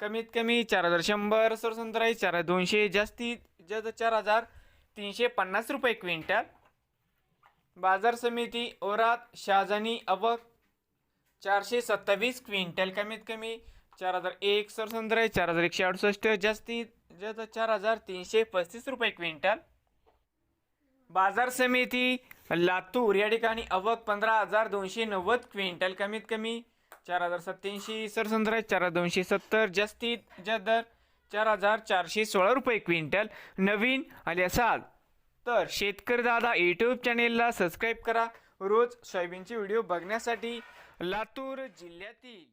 कमीत कमी चार हजार शंभर सरसंत्राई चार हजार दोनशे जास्तीत जास्त चार हजार तीनशे पन्नास रुपये क्विंटल. बाजार समिती ओरात शाहजानी अवक चारशे सत्तावीस क्विंटल कमीत कमी चार हजार एक सरसंत्राई चार हजार एकशे अडुसष्ट जास्तीत जास्त चार हजार तीनशे पस्तीस रुपये क्विंटल. बाजार समिती लातूर या ठिकाणी अवक पंधरा हजार दोनशे नव्वद क्विंटल कमीत कमी चार हजार सत्याऐंशी सरसंद्रा चार हजार दोनशे सत्तर जास्तीत जास्त दर चार हजार चारशे सोळा रुपये क्विंटल नवीन आले असाल तर शेतकरी दादा यूट्यूब चॅनेलला सबस्क्राईब करा. रोज सोयाबीनचे व्हिडिओ बघण्यासाठी लातूर जिल्ह्यातील